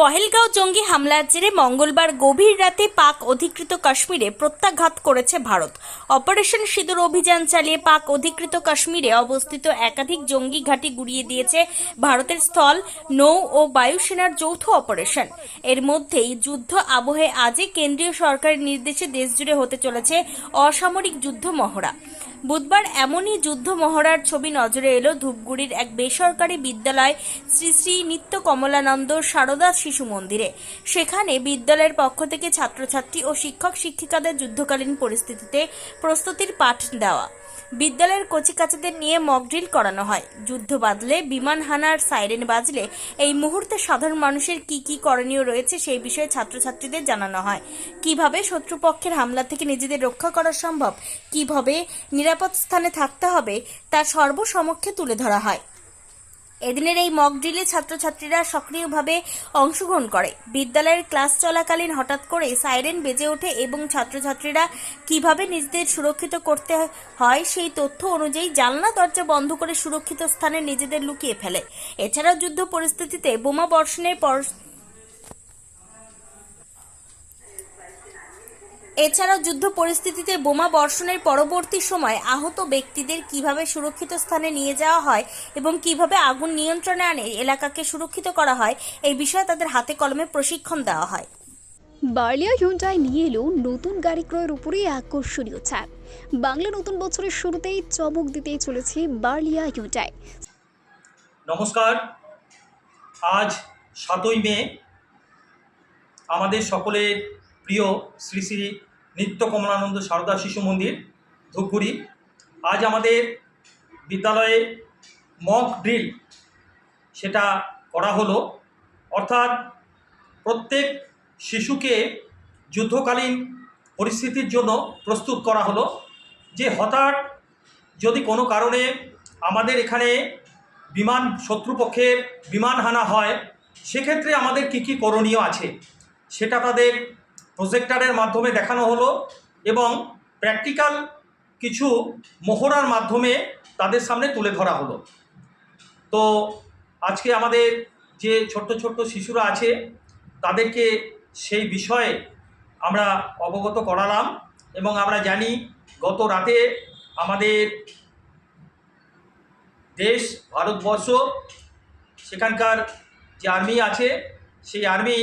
পহেলগাঁও জঙ্গি হামলার জেরে মঙ্গলবার গভীর রাতে পাক অধিকৃত কাশ্মীরে প্রত্যাঘাত করেছে ভারত। অপারেশন সিঁদুর অভিযান চালিয়ে পাক অধিকৃত কাশ্মীরে অবস্থিত একাধিক জঙ্গি ঘাঁটি গুড়িয়ে দিয়েছে ভারতের স্থল, নৌ ও বায়ুসেনার যৌথ অপারেশন। এর মধ্যেই যুদ্ধ আবহে আজই কেন্দ্রীয় সরকারের নির্দেশে দেশজুড়ে হতে চলেছে অসামরিক যুদ্ধ মহড়া। বুধবার এমনই যুদ্ধ মহড়ার ছবি নজরে এলো ধূপগুড়ির এক বেসরকারি বিদ্যালয় শ্রী শ্রী নিত্য কমলানন্দ সারদা শিশু মন্দিরে। সেখানে বিদ্যালয়ের পক্ষ থেকে ছাত্রছাত্রী ও শিক্ষক শিক্ষিকাদের যুদ্ধকালীন পরিস্থিতিতে প্রস্তুতির পাঠ দেওয়া। বিদ্যালয়ের কচিকাচাদের নিয়ে মকড্রিল করানো হয়। যুদ্ধ বাঁধলে, বিমান হানার সাইরেন বাজলে এই মুহূর্তে সাধারণ মানুষের কি কি করণীয় রয়েছে সেই বিষয়ে ছাত্রছাত্রীদের জানানো হয়। কীভাবে শত্রুপক্ষের হামলা থেকে নিজেদের রক্ষা করা সম্ভব? কীভাবে নিরাপদ স্থানে থাকতে হবে তা সর্বসমক্ষে তুলে ধরা হয়। এদিনের এই মক ড্রিলে ছাত্রছাত্রীরা সক্রিয়ভাবে অংশগ্রহণ করে। বিদ্যালয়ের ক্লাস চলাকালীন হঠাৎ করে সাইরেন বেজে ওঠে এবং ছাত্রছাত্রীরা কীভাবে নিজেদের সুরক্ষিত করতে হয় সেই তথ্য অনুযায়ী জানলা দরজা বন্ধ করে সুরক্ষিত স্থানে নিজেদের লুকিয়ে ফেলে। এছাড়াও যুদ্ধ পরিস্থিতিতে বোমা বর্ষণের এছাড়াও যুদ্ধ পরিস্থিতিতে বোমা বর্ষণের পরবর্তী সময় আহত ব্যক্তিদের কীভাবে সুরক্ষিত স্থানে নিয়ে যাওয়া হয় এবং কীভাবে আগুন নিয়ন্ত্রণে আনে এলাকাকে সুরক্ষিত করা হয় এই বিষয়ে তাদের হাতে কলমে প্রশিক্ষণ দেওয়া হয়। বার্লিয়া হিউন্ডাই নিয়ে এলো নতুন গাড়ি ক্রয়ের উপরে আকর্ষণীয় ছাপ। বাংলা নতুন বছরের শুরুতেই চমক দিতেই চলেছে বার্লিয়া হিউন্ডাই। নমস্কার। আজ সাতই মে আমাদের সকলের প্রিয় শ্রী শ্রী নিত্য কমলানন্দ সারদা শিশু মন্দির, ধূপগুড়ি। আজ আমাদের বিদ্যালয়ে মক ড্রিল সেটা করা হলো। অর্থাৎ প্রত্যেক শিশুকে যুদ্ধকালীন পরিস্থিতির জন্য প্রস্তুত করা হলো, যে হঠাৎ যদি কোনো কারণে আমাদের এখানে বিমান শত্রুপক্ষের বিমান হানা হয়, সেক্ষেত্রে আমাদের কি কি করণীয় আছে? সেটা তাদের প্রজেক্টারের মাধ্যমে দেখানো হলো এবং প্র্যাকটিক্যাল কিছু মহড়ার মাধ্যমে তাদের সামনে তুলে ধরা হলো। তো আজকে আমাদের যে ছোট্ট ছোট্ট শিশুরা আছে, তাদেরকে সেই বিষয়ে আমরা অবগত করালাম এবং আমরা জানি গত রাতে আমাদের দেশ, ভারতবর্ষ, সেখানকার যে আর্মি আছে, সেই আর্মি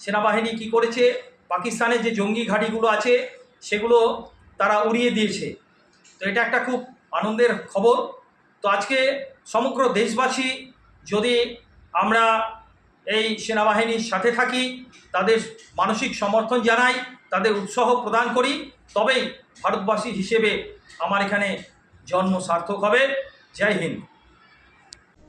সেনাবাহিনী কি করেছে পাকিস্তানের যে জঙ্গি ঘাঁটিগুলো আছে, সেগুলো তারা উড়িয়ে দিয়েছে। তো এটা একটা খুব আনন্দের খবর। তো আজকে সমগ্র দেশবাসী যদি আমরা এই সেনাবাহিনীর সাথে থাকি, তাদের মানসিক সমর্থন জানাই, তাদের উৎসাহ প্রদান করি, তবেই ভারতবাসী হিসেবে আমার এখানে জন্ম সার্থক হবে। জয় হিন্দ।